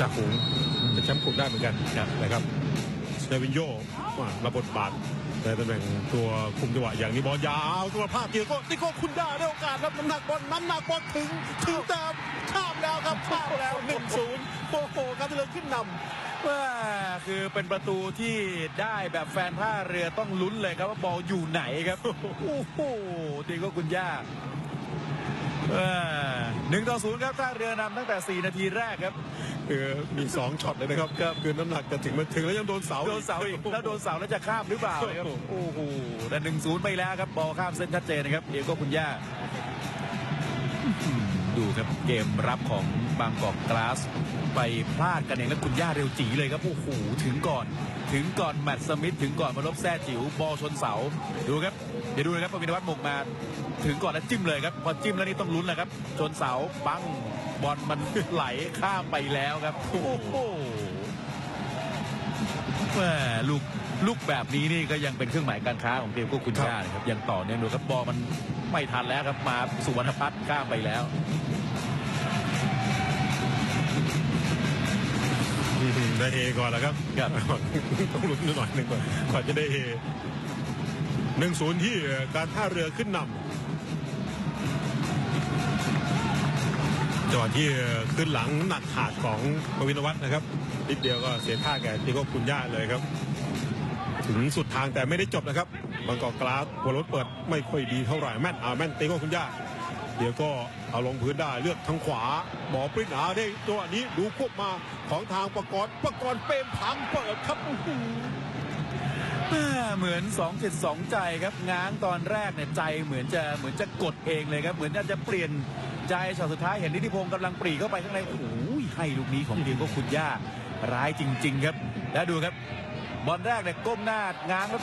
จากฝูงเป็นแชมป์กลุ่มได้เหมือนกันนะครับเซวินโยว่าบทบาทในตำแหน่งตัวคุมจังหวะอย่างนี้บอลยาวตัวภาพเกียร์ก็นี่ก็คุณได้ได้โอกาสครับน้ำหนักบอลน้ำหนักบอลถึงถึงแต่ข้ามแล้วครับข้ามแล้วหนึ่งศูนย์โอ้โหการเลือขึ้นนำว่าคือเป็นประตูที่ได้แบบแฟนท่าเรือต้องลุ้นเลยครับว่าบอลอยู่ไหนครับโอ้โหตีก็คุณย่าหนึ่งต่อศูนย์ครับท่าเรือนำตั้งแต่ 4 นาทีแรกครับ คือมีสองช็อตเลยนะครับก็คือน้ำหนักจะถึงมาถึงแล้วยังโดนเสาโดนเสาอีกแล้วโดนเสาแล้วจะข้ามหรือเปล่าครับโอ้โหแต่หนึ่งศูนย์ไปแล้วครับบอลข้ามเส้นชัดเจนนะครับเดียโก้คุณย่าอื้อหือดูครับเกมรับของบางกอกกลาส ไปพลาดกันเองแล้วคุณย่าเร็วจีเลยครับโอ้โหถึงก่อน ถึงก่อนแมตต์สมิธถึงก่อนมาลบแซ่จิ๋วบอลชนเสาดูครับเดี๋ยวดูนะครับปวินวัฒน์หมกมา ถึงก่อนแล้วจิ้มเลยครับพอจิ้มแล้วนี่ต้องลุ้นแหละครับ ชนเสาปัง บอลมันไหลข้ามไปแล้วครับ โอ้โหแหม่ลูกลูกแบบนี้นี่ก็ยังเป็นเครื่องหมายการค้าของเกมก็คุณชานะครับยังต่อเนื่องดูครับบอลมันไม่ทันแล้วครับมาสุวรรณพัฒน์ข้ามไปแล้วได้เฮก่อนแล้วครับครับต้องลุ้นหน่อยหนึ่งก่อนก่อนจะได้เฮหนึ่งศูนย์ที่การท่าเรือขึ้นนำ จังหวะที่ขึ้นหลังหนักขาดของปวินวัฒน์นะครับนิดเดียวก็เสียท่าแก่ที่ก็คุณย่าเลยครับ ถึงสุดทางแต่ไม่ได้จบนะครับบางกอกกลาสหัวรถเปิดไม่ค่อยดีเท่าไหร่แม่นอาแม่นตีก็คุณย่า เดี๋ยวก็เอาลงพื้นได้เลือกทางขวาบอปริ้นหาได้ตัวนี้ดูควบมาของทางประกอบประกอบเปรมพังเปิดครับอื้อหือแม่เหมือน2 7 2ใจครับง้างตอนแรกเนี่ยใจเหมือนจะเหมือนจะกดเองเลยครับ เหมือนจะเปลี่ยน ใจช็อตสุดท้ายเห็นนิติพงศ์กำลังปรีเข้าไปข้างในโอ้โหให้ลูกนี้ของเดียโก็คุณย่าร้ายจริง ๆ ครับ แล้วดูครับ บอลแรกเนี่ยก้มหน้าง้างแล้ว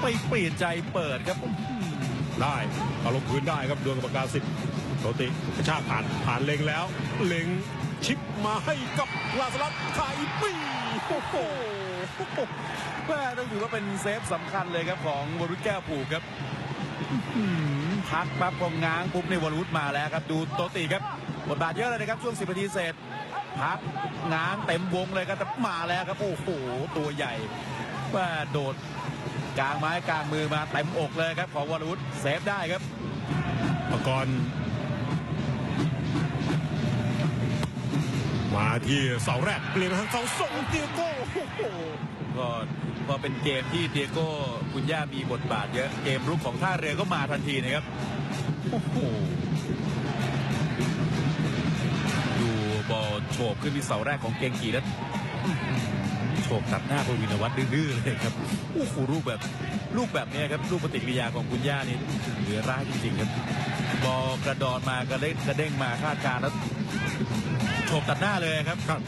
ไปเปลี่ยนใจเปิดครับ ได้เอาลงพื้นได้ครับดวงกรรมการสิบโรติกระชากผ่านผ่านเล็งแล้ว เล็งชิปมาให้กับลาสลัดไทยปีโอ้โหแม่ต้องถือว่าเป็นเซฟสำคัญเลยครับของวรุษแก้วผูกครับอื้อหือ พักปั๊บพอง้างปุ๊บในวรุษมาแล้วครับ ดูโตติครับบทบาทเยอะเลยนะครับช่วง10นาทีเศษพักง้างเต็มวงเลยครับแต่มาแล้วครับโอ้โหตัวใหญ่แม่โดดกลางไม้กลางมือมาเต็มอกเลยครับ ของวรุษเซฟได้ครับประกรณ์มาที่เสาแรกเปลี่ยนมาทางเสาสองเตียโก้โอ้โหก็ พอเป็นเกมที่เดียโก้คุณย่ามีบทบาทเยอะเกมรุกของท่าเรือก็มาทันทีนะครับโอ้โหดูบอลโฉบขึ้นที่เสาแรกของเกงกีแล้วโฉบตัดหน้าพวินวัฒน์ดื้อๆเลยครับโอ้โหลูกแบบลูกแบบนี้ครับลูกปฏิกิริยาของคุณย่านี่เหลือร้ายจริงๆครับบอลกระดอนมากระเด้งกระเด้งมาคาดการแล้วโฉบตัดหน้าเลยครับครับ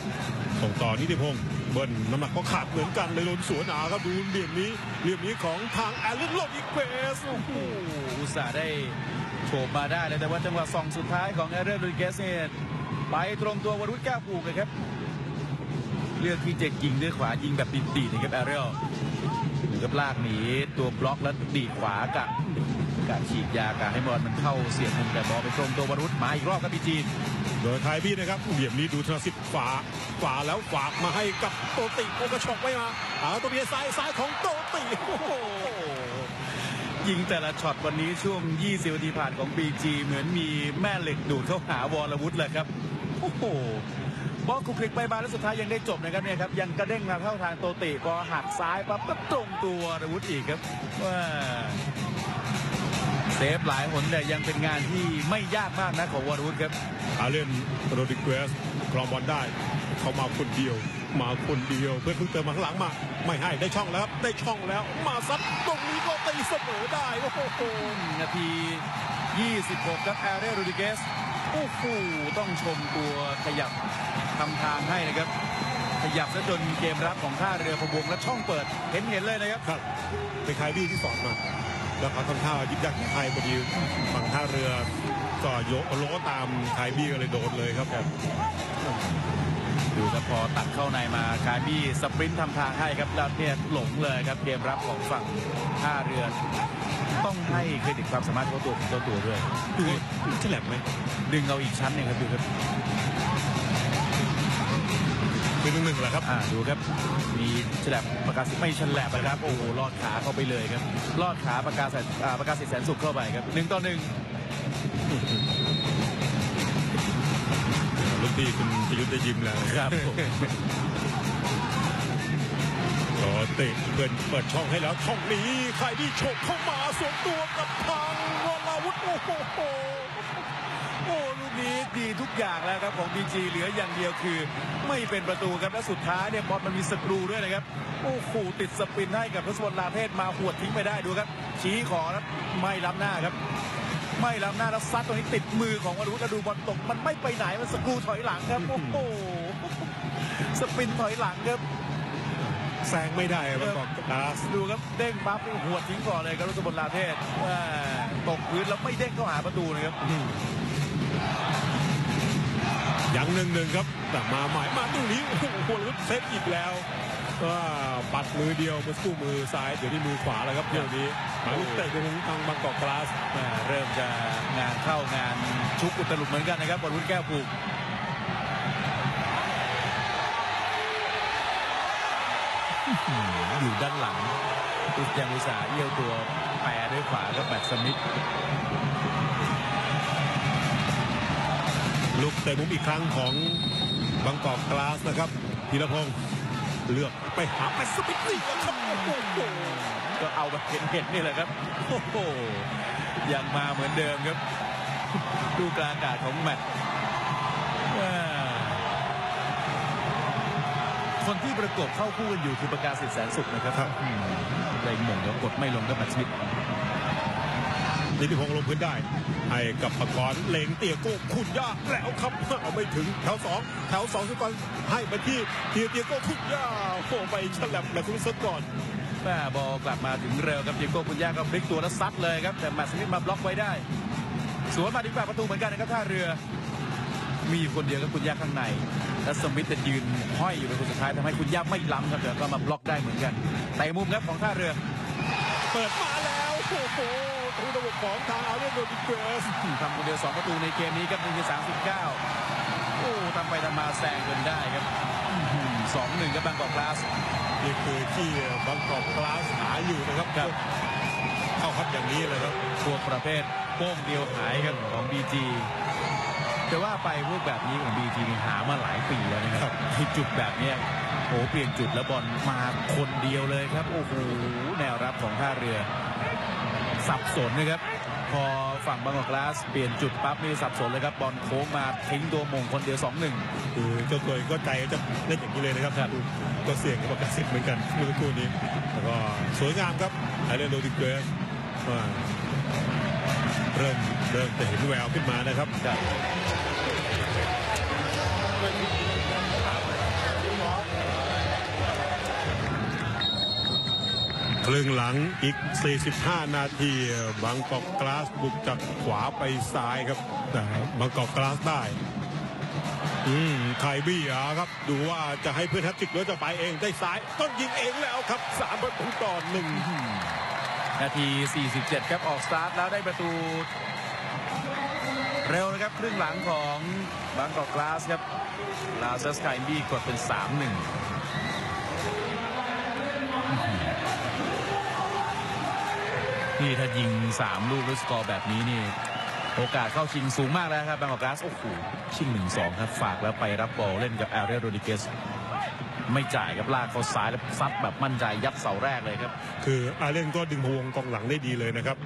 ส่งต่อนิติพงศ์ บิ้ลน้ำหนักก็ขาดเหมือนกันเลยโดนสวนหนาครับดูเหลี่ยมนี้เหลี่ยมนี้ของทางแอลเลนโลดอีกเควสโอ้โหอุตส่าห์ได้โฉบมาได้เลยแต่ว่าจังหวะส่องสุดท้ายของแอเรนโรดิเกสเนี่ยไปตรงตัววรุษแก้วผูกเลยครับเลือกที่จะยิงด้วยขวายิงแบบดีดๆนะครับแอเรลหรือกับลากหนีตัวบล็อกแล้วดีดขวากะกะฉีดยากะให้บอลมันเข้าเสียบมุมแต่บอลไปตรงตัววรุษมาอีกรอบครับพีจีน โดยไทยพี่นะครับเหลี่ยมนี้ดูธนสิทธิ์ฝาฝาแล้วฝากมาให้กับโตติโอกระชอกไว้มาเอาตัวเบียซ้ายซ้ายของโตติโอ้โหยิงแต่ละช็อตวันนี้ช่วง 20นาทีผ่านของ BG เหมือนมีแม่เหล็กดูดเข้าหาวรวุฒิเลยครับโอ้โหบอลคลุกคลิกไปมาแล้วสุดท้ายยังได้จบนะครับเนี่ยครับยังกระเด้งมาเข้าทางโตติพอหักซ้ายปั๊บก็ตรงตัววรวุฒิอีกครับว่า เซฟหลายหนแต่ยังเป็นงานที่ไม่ยากมากนะของวรวุฒิครับอาเลนโรดิเกสครองบอลได้เขามาคนเดียว มาคนเดียว เพื่อนเพิ่งเติมมาข้างหลังมา ไม่ให้ได้ช่องแล้วครับได้ช่องแล้ว มาซัดตรงนี้ก็ตีเสมอได้โอ้โหนาที 26 ครับแอเรโรดิเกสโอ้โหต้องชมตัวขยับทำทางให้นะครับขยับซะจนเกมรับของท่าเรือพะวงและช่องเปิด เห็นเห็นเลยนะครับครับเป็นใครบี้ที่สอนมา แล้วเขาทำท่ายิบยักยิบไทยพอดีฝั่งท่าเรือก็โยกโลตามไทยบี้ก็เลยโดนเลยครับดูครับพอตัดเข้าในมาคายบี้สปรินต์ทำทางให้ครับแล้วเนี่ยหลงเลยครับเกมรับของฝั่งท่าเรือต้องให้เครดิตความสามารถของตัวของตัวตัวด้วยดูฉลับไหมดึงเอาอีกชั้นหนึ่งครับดูครับ เป็นหนึ่งหนึ่งแหละครับอ่าดูครับมีฉลับประกาศสิทธิ์ไม่ฉลับนะครับโอ้โหลอดขาเข้าไปเลยครับลอดขาประกาศสิทธิ์อ่าประกาศสิทธิ์แสนสุขเข้าไปครับหนึ่งต่อหนึ่งลูกพี่คุณประยุทธ์ได้ยิ้มแล้วครับผมรอเตะเปิดเปิดช่องให้แล้วช่องนี้ใครที่ฉกเข้ามาสวมตัวกับทางวราวุธโอ้โหโอ้ลูก นี้ดีทุกอย่างแล้วครับของบีจีเหลืออย่างเดียวคือ ไม่เป็นประตูครับและสุดท้ายเนี่ยบอลมันมีสกรูด้วยนะครับโอ้โหติดสปินให้กับทศพลลาเทศมาหวดทิ้งไปได้ดูครับ ชี้ขอครับไม่ล้ำหน้าครับ ไม่ล้ำหน้าแล้วซัดตรงนี้ติดมือของวรุษแล้วดูบอลตก มันไม่ไปไหนมันสกรูถอยหลังครับโอ้โหสปินถอยหลังครับแซงไม่ได้มันบอกกาสดูครับเด้งปั๊บหัวดทิ้งก่อนเลยครับรุษบลลาเทศอ่าตกพื้นแล้วไม่เด้งเข้าหาประตูนะครับ ยังหนึ่งหนึ่งครับแต่มาใหม่มาตรงนี้โอ้โหวราวุธเซตอีกแล้วว่าปัดมือเดียวเมื่อสักครู่มือซ้ายเดี๋ยวนี้มือขวาแล้วครับเดี๋ยวนี้หมายลูกเตะของทางบางกอกกลาสอ่าเริ่มจะงานเข้างานชุกอุตลุดเหมือนกันนะครับบอลวุ้นแก้วผูกอื้อหืออยู่ด้านหลังอุสยังอุตสาห์เอี้ยวตัวแปรด้วยขวาครับแบตสมิธ ลูกเตะมุมอีกครั้งของบางกอกกลาสนะครับธีรพงศ์เลือกไปหาไปสปิทนี่ครับโอ้โหก็เอาแบบเห็นๆนี่แหละครับโอ้โหยังมาเหมือนเดิมครับ ดูกลางอากาศของแมตช์อ่าคนที่ประกบเข้าคู่กันอยู่คือประกาศสิทธิ์แสนสุขนะครับครับอืมได้หม่งแล้วกดไม่ลงกับแมตช์สมิธ นิติพงศ์ลงพื้นได้ ให้กับปกรณ์เลงเตียโก้คุณยากแล้วครับเอาไม่ถึงแถวสองแถวสองสุกรให้มาที่เตียเตียโก้คุณยาโอ้ไปฉลับแบบคุณสก่อนแม่บอลกลับมาถึงเร็วครับเดียโก้คุณย่าก็พลิกตัวแล้วซัดเลยครับแต่แมตช์สมิธมาบล็อกไว้ได้ สวนมาดีกว่าประตูเหมือนกันนะครับท่าเรือ มีอยู่คนเดียวก็คุณย่าข้างในและสมิธจะยืนห้อยอยู่เป็นคนสุดท้ายทำให้คุณย่าไม่ล้ำครับแต่ก็มาบล็อกได้เหมือนกันแต่มุมครับของท่าเรือ เปิดมาแล้วโอ้โห ทูระบบของทางอาเรียนโดดิเกสทำคนเดียว2ประตูในเกมนี้ครับนาที39โอ้ทำไปทำมาแซงจนได้ครับสองหนึ่งครับบางกอกกลาสนี่คือที่บางกอกกลาสหาอยู่นะครับครับเข้าครับอย่างนี้เลยครับพวกประเภทโป้งเดียวหายครับของ BG จะว่าไปพวกแบบนี้ของ BG นี่หามาหลายปีแล้วนะคครัรับบที่จุดแบบเนี้ยโอ้เปลี่ยนจุดแล้วบอลมาคนเดียวเลยครับ โอ้โหแนวรับของท่าเรือ สับสนนะครับ พอฝั่งบางกอกกลาสเปลี่ยนจุดปั๊บนี่สับสนเลยครับบอลโค้งมาทิ้งตัวมงคนเดียว2-1คือเจ้าตัวเองก็ใจจะเล่นอย่างนี้เลยนะครับครับ ก็เสี่ยงกับประกาศสิทธิ์เหมือนกันเมื่อสักครู่นี้แล้วก็สวยงามครับอาเรียนโดดิเกสว่าเริ่มเริ่มจะเห็นแววขึ้นมานะครับ ครึ่งหลังอีก 45 นาที บางกอกกลาสบุกจากขวาไปซ้ายครับแต่บางกอกกลาสได้ อืมไคบี้อะครับ ดูว่าจะให้เพื่อนแฮตติกหรือจะไปเองได้ซ้าย ต้องยิงเองแล้วครับสามประตูต่อหนึ่งนาที 47 ครับออกสตาร์ทแล้วได้ประตู เร็วนะครับครึ่งหลังของบางกอกกลาสครับลาเซสไคายบี้กดเป็น 3-1 นี่ถ้ายิง 3 ลูกด้วยสกอร์แบบนี้นี่ โอกาสเข้าชิงสูงมากแล้วครับแบงกอกกาส โอ้โห ชิง 1-2 ครับ ฝากแล้วไปรับบอลเล่นกับแอเรียโรดิเกสไม่จ่ายครับลากเขาซ้ายแล้วซัดแบบมั่นใจยัดเสาแรกเลยครับ คืออาเล่นก็ดึงพวงกองหลังได้ดีเลยนะครับ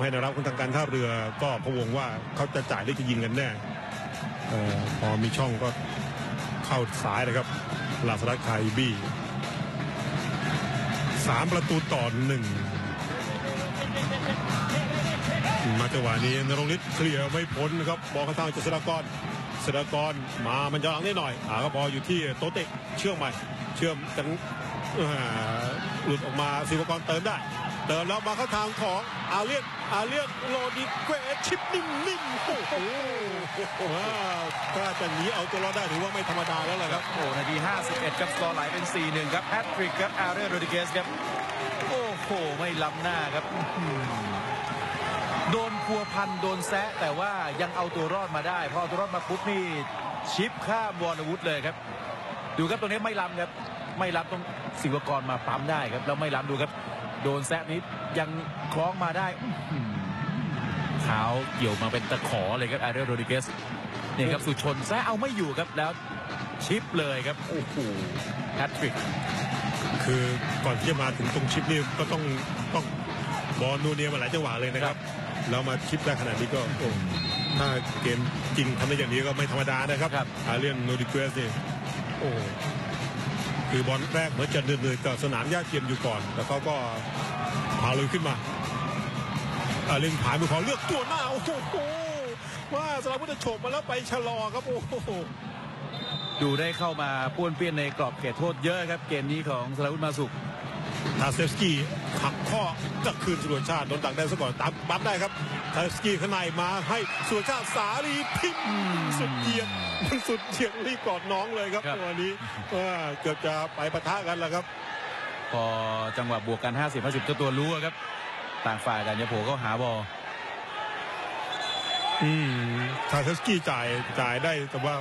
ให้นารับคนทางการท่าเรือก็พวงว่าเขาจะจ่ายได้จะยิงกันแน่พอมีช่องก็เข้าซ้ายเลยครับลาสรัตคายบี้ 3 ประตูต่อหนึ่งมาจังหวะนี้นรงฤทธิ์เคลียร์ไม่พ้นนะครับบอลกระทางจุศลกรศลกรมามันจะหลังนิดหน่อยอ่าก็บอลอยู่ที่โตเต็กเชื่อมใหม่ เชื่อมจังหลุดออกมาสิวกรเติมได้ เติมแล้วมาเข้าทางของอาเลียนอาเลียนโรดิเกสชิปนิ่มๆโอ้โหว้าวถ้าจะหนีเอาตัวรอดได้ถือว่าไม่ธรรมดาแล้วล่ะครับโอ้นาที 51 ครับสกอร์ไหลเป็น 4-1 ครับแฮตทริกครับอาร์เรโรดิเกสครับโอ้โหไม่ล้ำหน้าครับอื้อหือโดนพัวพันโดนแซะแต่ว่ายังเอาตัวรอดมาได้พอเอาตัวรอดมาปุ๊บนี่ชิปข้ามวอร์นวุฒเลยครับ ดูครับตรงนี้ไม่ล้ำครับ ไม่ล้ำต้องศิวกรมาปั๊มได้ครับแล้วไม่ล้ำดูครับ โดนแซะนี้ยังคล้องมาได้อื้อหือเท้าเกี่ยวมาเป็นตะขอเลยครับอาร์เรโรดิเกสนี่ครับสุชนแซะเอาไม่อยู่ครับแล้วชิปเลยครับโอ้โหแฮตทริกคือก่อนที่จะมาถึงตรงชิปนี่ก็ต้องต้องบอลนูเนียมาหลายจังหวะเลยนะครับแล้วมาชิปได้ขนาดนี้ก็โอ้ถ้าเกมจริงทำได้อย่างนี้ก็ไม่ธรรมดานะครับครับอาเรียนโนดิเกสนี่โอ้ คือบอลแรกเหมือนจะเดินๆกับสนามหญ้าเทียมอยู่ก่อน แต่เขาก็พาเลยขึ้นมาอาเรียนผายมือขอเลือกตัวหน้าโอ้โหว่าสลาวุธจะโฉบมาแล้วไปชะลอครับโอ้โหดูได้เข้ามาป้วนเปี้ยนในกรอบเขตโทษเยอะครับ เกมนี้ของสราวุธมาสุข ทาเซฟสกี้หักข้อจะคืนสุรชาติโดนตักได้ซะก่อนตามปั๊บได้ครับทาเซฟสกี้ข้างในมาให้สุรชาติสาลีพิมพ์สุดเกียรติมันสุดเกียรติรีบกอดน้องเลยครับครับตัวนี้ว่าเกือบจะไปปะทะกันแล้วครับ พอจังหวะบวกกัน 50 50เจ้าตัวรู้อะครับ ต่างฝ่ายกันจะโผล่เข้าหาบอลอืมทาเซฟสกี้จ่ายจ่ายได้แต่ว่า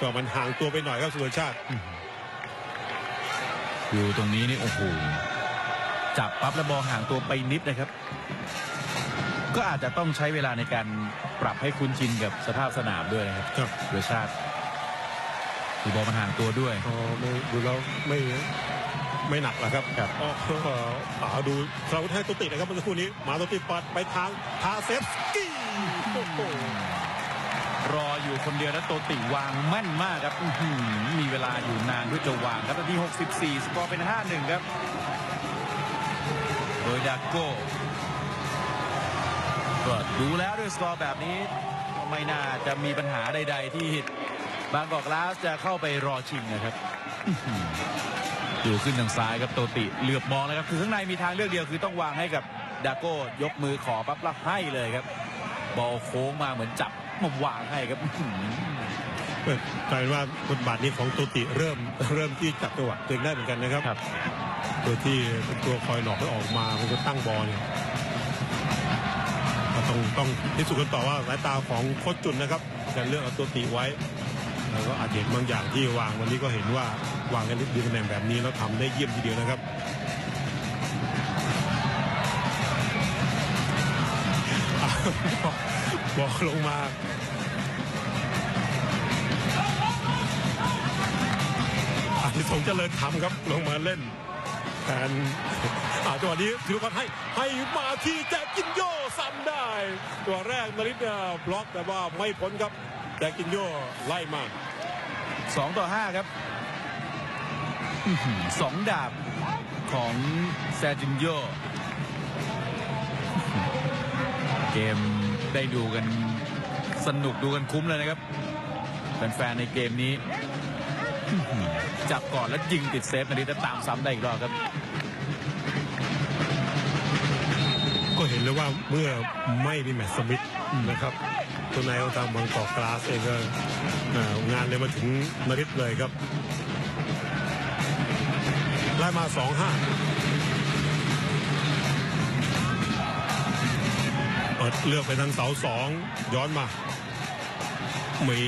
ก็มันห่างตัวไปหน่อยครับสุรชาติอยู่ตรงนี้นี่โอ้โห จับปั๊บแล้วบอลห่างตัวไปนิดนะครับ ก็อาจจะต้องใช้เวลาในการปรับให้คุ้นชินกับสภาพสนามด้วยนะครับครับโดยชาติคือบอลมันห่างตัวด้วยอ๋อไม่ดูแล้วไม่ไม่หนักหรอกครับครับอ๋ออ่าดูสลาวุธให้ตัวติดนะครับเมื่อสักครู่นี้มาตัวติดปัดไปทางทาเซฟสกี้โอ้โหรออยู่คนเดียวแล้วโตติวางแม่นมากครับอื้อหือมีเวลาอยู่นานด้วยจะวางครับนาที 64 สกอร์เป็น 5-1 ครับโด ยดาโก้ก็ดูแล้วด้วยสกอร์แบบนี้ก็ไม่น่าจะมีปัญหาใด ๆ ที่บางกอกกลาสจะเข้าไปรอชิงนะครับอื้อหืออยู่ขึ้นทางซ้ายครับโตติเหลือบมองเลยครับคือข้างในมีทางเลือกเดียวคือต้องวางให้กับดาโก้ยกมือขอปั๊บแล้วให้เลยครับ บอลโค้งมาเหมือนจับมาวางให้ครับอื้อหือเปิดกลายเป็นว่าบทบาทนี้ของโตติเริ่มเริ่มที่จับจังหวะตัวเองได้เหมือนกันนะครับ ครับโดยที่เป็นตัวคอยหลอกให้ออกมาเป็นตัวตั้งบอลเนี่ยก็ต้องต้องพิสูจน์กันต่อว่าสายตาของโค้ชจุนนะครับการเลือกเอาตัวติไว้ แล้วก็อาจเห็นบางอย่างที่วางวันนี้ก็เห็นว่าวางกันดีตำแหน่งแบบนี้แล้วทำได้เยี่ยมทีเดียวนะครับบอกลงมาอาทิสงส์เจริญธรรมครับลงมาเล่น นอาจังหวะนี้ธีรพัฒน์ให้ให้มาที่แจ็คกินโยซ้ำได้ ตัวแรกนาริตเนี่ยบล็อกแต่ว่าไม่พ้นครับแจ็คกินโยไล่มาสองต่อห้าครับสองดาบของแซจินโยเกมได้ดูกันสนุกดูกันคุ้มเลยนะครับแฟนๆในเกมนี้ จับก่อนแล้วยิงติดเซฟนาริตแล้วตามซ้ำได้อีกรอบครับ ก็เห็นเลยว่าเมื่อไม่มีแมตช์สมิธนะครับ ตัวนายของทางบางกอกกลาสเองก็เอ่องานเลยมาถึงนาริตเลยครับไล่มาสองห้าเปิดเลือกไปทางเสาสองย้อนมา มี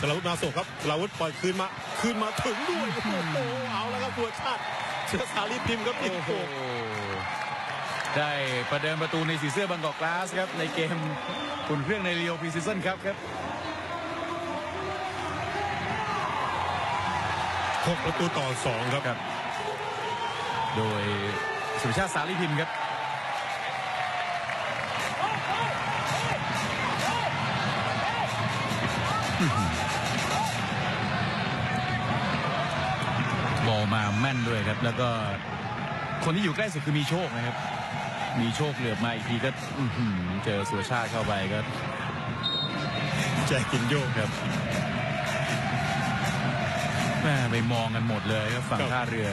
สลาวุธนาโศกครับสลาวุธปล่อยคืนมา คืนมาถึงด้วย โอ้โห เอาแล้วครับตัวชาติเชื้อสาลีพิมพ์ครับติดโอ้โหได้ประเดิมประตูในสีเสื้อบางกอกกลาสครับ ในเกมอุ่นเครื่องในเรียวพรีซีซั่นครับครับหกประตูต่อสองครับครับ โดยสุรชาติสาลีพิมพ์ครับ มาแม่นด้วยครับ แล้วก็คนที่อยู่ใกล้สุดคือมีโชคนะครับ มีโชคเหลือบมาอีกทีก็อื้อหือเจอสุรชาติเข้าไปก็แจกกินโยกครับแม่ไปมองกันหมดเลยครับฝั่งครับท่าเรือ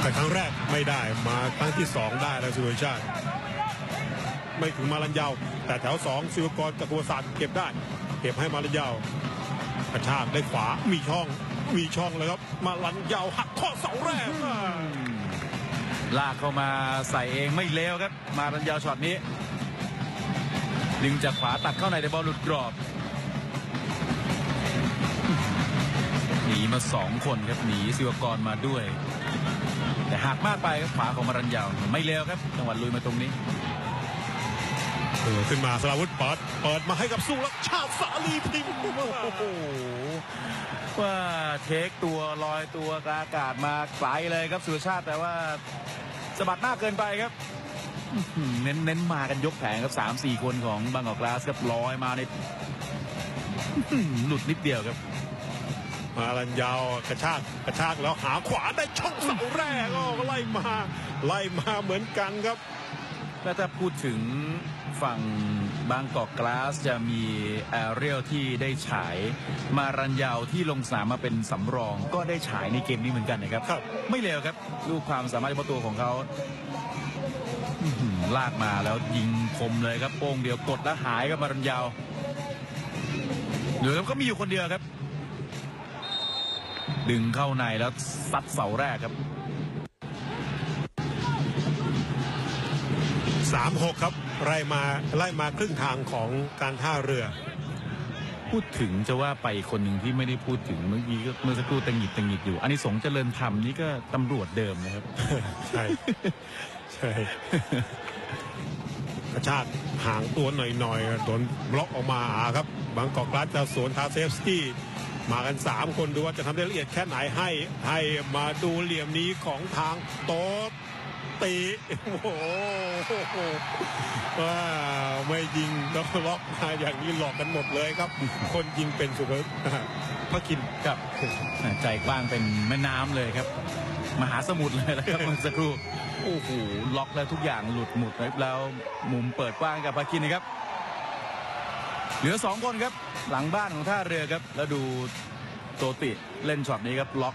แต่ครั้งแรกไม่ได้มาครั้งที่สองได้แล้วสุรชาติ ไม่ถึงมาลันยาว แต่แถวสองศิวกรกับกัวศาสตร์เก็บได้ เก็บให้มาลันยาวกระชากได้ขวา มีช่อง มีช่องเลยครับ มาลันยาวหักข้อเสาแรกลากเข้ามาใส่เองไม่เลวครับ มาลันยาวช็อตนี้ ดึงจากขวาตัดเข้าในแต่บอลหลุดกรอบ หนีมาสองคนครับหนีสิวกรมาด้วย แต่หักมากไปครับขวาของมารันยาวไม่เลวครับจังหวัดลุยมาตรงนี้ เออขึ้นมาสราวุธเปิดเปิดมาให้กับสู้แล้วชาติสาลีพิมพ์โอ้โหว่าเทคตัวลอยตัวกลางอากาศมาไกลเลยครับสุรชาติแต่ว่าสะบัดหน้าเกินไปครับอื้อหือเน้นเน้นมากันยกแผงครับสามสี่คนของบางกอกกลาสครับลอยมาในอื้อหือหลุดนิดเดียวครับ มาลันยาวกระชากกระชากแล้วหาขวาได้ช่องเสาแรกก็ไล่มา ไล่มาเหมือนกันครับ แล้วถ้าพูดถึงฝั่งบางกอกกลาสจะมีแอเรียลที่ได้ฉาย มารันยาวที่ลงสนามมาเป็นสำรอง ก็ได้ฉายในเกมนี้เหมือนกันนะครับครับไม่เร็วครับลูกความสามารถเฉพาะตัวของเขาอื้อหือลากมาแล้วยิงคมเลยครับโป้งเดียวกดแล้วหายครับมารันยาวเหลือก็มีอยู่คนเดียวครับ ดึงเข้าในแล้วซัดเสาแรกครับ 3-6 ครับไล่มาไล่มาครึ่งทางของการท่าเรือ พูดถึงจะว่าไปอีกคนหนึ่งที่ไม่ได้พูดถึงเมื่อกี้ก็เมื่อสักครู่ตังหงิดตังหงิดอยู่อันนี้สงส์เจริญธรรมนี่ก็ตำรวจเดิมนะครับ ใช่ใช่กระชากห่างตัวหน่อยๆโดนบล็อกออกมาครับบางกอกกราสจะสวนทาเซฟสกี้มากัน 3 คนดูว่าจะทำได้ละเอียดแค่ไหนให้ให้มาดูเหลี่ยมนี้ของทางโต๊ด ตีโอ้โหว่าไม่ยิงแล้วล็อกมาอย่างนี้หลอกกันหมดเลยครับ คนยิงเป็นสุภพระคินกับใจกว้างเป็นแม่น้ำเลยครับ มหาสมุทรเลยนะครับเมื่อสักครู่โอ้โหล็อกแล้วทุกอย่างหลุดหมดเลยแล้วมุมเปิดกว้างกับพาคินนะครับ เหลือสองคนครับ หลังบ้านของท่าเรือครับ แล้วดูโตติเล่นช็อตนี้ครับล็อก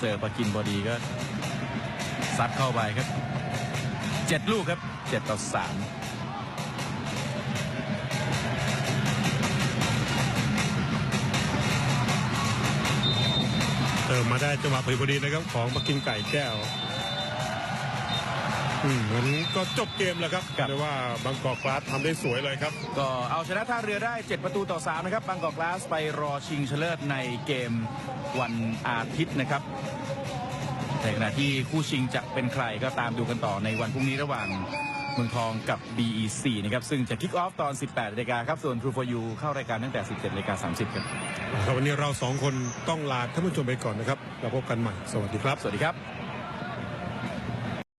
เจอพาคินพอดีก็ ซัดเข้าไปครับเจ็ดลูกครับเจ็ดต่อสามเติมมาได้จังหวะพอดีพอดีนะครับของมากินไก่แก้วอืมเหมือนก็จบเกมแล้วครับแต่ว่าบางกอกกราสทำได้สวยเลยครับ ก็เอาชนะท่าเรือได้ 7 ประตูต่อ 3 นะครับ บางกอกกลาสไปรอชิงชนะเลิศในเกมวันอาทิตย์นะครับ ในขณะที่คู่ชิงจะเป็นใครก็ตามดูกันต่อในวันพรุ่งนี้ระหว่างเมืองทองกับ BEC นะครับ ซึ่งจะคิกออฟตอน 18นาฬิกาครับ ส่วน True for You เข้ารายการตั้งแต่ 17นาฬิกา30ครับครับวันนี้เราสองคนต้องลาท่านผู้ชมไปก่อนนะครับเราพบกันใหม่ สวัสดีครับ สวัสดีครับ